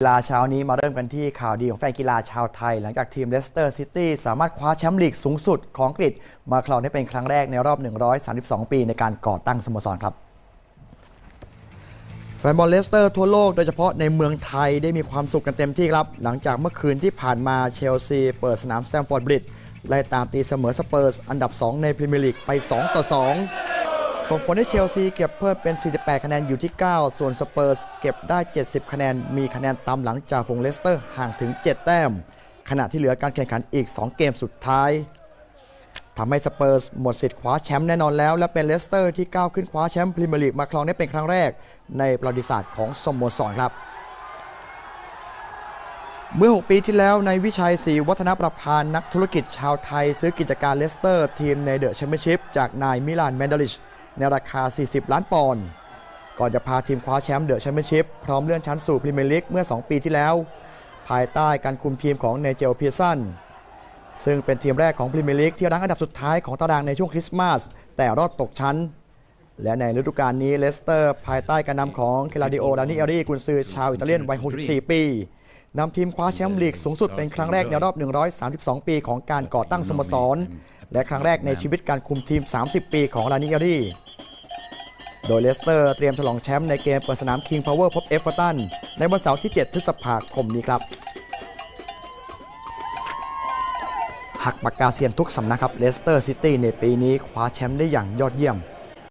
กีฬาเช้านี้มาเริ่มกันที่ข่าวดีของแฟนกีฬาชาวไทย หลังจากทีมเลสเตอร์ซิตี้สามารถคว้าแชมป์ลีกสูงสุดของอังกฤษ มาครองได้เป็นครั้งแรกในรอบ 132 ปีในการก่อตั้งสโมสรครับ แฟนบอลเลสเตอร์ทั่วโลกโดยเฉพาะในเมืองไทยได้มีความสุขกันเต็มที่ครับ หลังจากเมื่อคืนที่ผ่านมาเชลซีเปิดสนามสแตมฟอร์ดบริดจ์ไล่ตามตีเสมอสเปอร์สอันดับ 2 ในพรีเมียร์ลีกไป 2 ต่อ 2 ส่งผลให้เชลซีเก็บเพิ่มเป็น 48 คะแนนอยู่ที่ 9 ส่วนสเปอร์สเก็บได้ 70 คะแนน มีคะแนนตามหลังจากฟงเลสเตอร์ห่างถึง 7 แต้ม ขณะที่เหลือการแข่งขันอีก 2 เกมสุดท้ายทำให้สเปอร์สหมดสิทธิ์คว้าแชมป์แน่นอนแล้ว และเป็นเลสเตอร์ที่ก้าวขึ้นคว้าแชมป์พรีเมียร์ลีกมาครองได้เป็นครั้งแรก ในประวัติศาสตร์ของสโมสรครับ เมื่อ 6 ปีที่แล้วในวิชัยศรีวัฒนประพานนักธุรกิจชาวไทย ซื้อกิจการเลสเตอร์ทีมในเดอะแชมเปี้ยนชิพจากนายมิลานแมนดาลิช ในราคา 40 ล้านปอนด์ก่อนจะพาทีมคว้าแชมป์เดอะแชมเปี้ยนชิพพร้อมเลื่อนชั้นสู่พรีเมียร์ลีกเมื่อ 2 ปีที่แล้ว ภายใต้การคุมทีมของเนเจลเพียสันซึ่งเป็นทีมแรกของพรีเมียร์ลีกที่รั้งอันดับสุดท้ายของตารางในช่วงคริสต์มาส แต่รอดตกชั้น และในฤดูกาลนี้เลสเตอร์ ภายใต้การนำของเคลาดิโอลานิเอรีกุนซือชาวอิตาเลียนวัย 64 ปีนำทีมคว้าแชมป์ลีกสูงสุดเป็นครั้งแรกในรอบ 132 ปีของการก่อตั้งสโมสร และครั้งแรกในชีวิตการคุมทีม 30 ปีของลานิเอรี โดยเลสเตอร์เตรียมฉลองแชมป์ในเกมเปิดสนามคิงพาวเวอร์พบเอฟเวอร์ตันในวันเสาร์ที่ 7 พฤษภาคมนี้ครับหักปากกาเซียนทุกสำนักครับเลสเตอร์ซิตี้ในปีนี้คว้าแชมป์ได้อย่างยอดเยี่ยม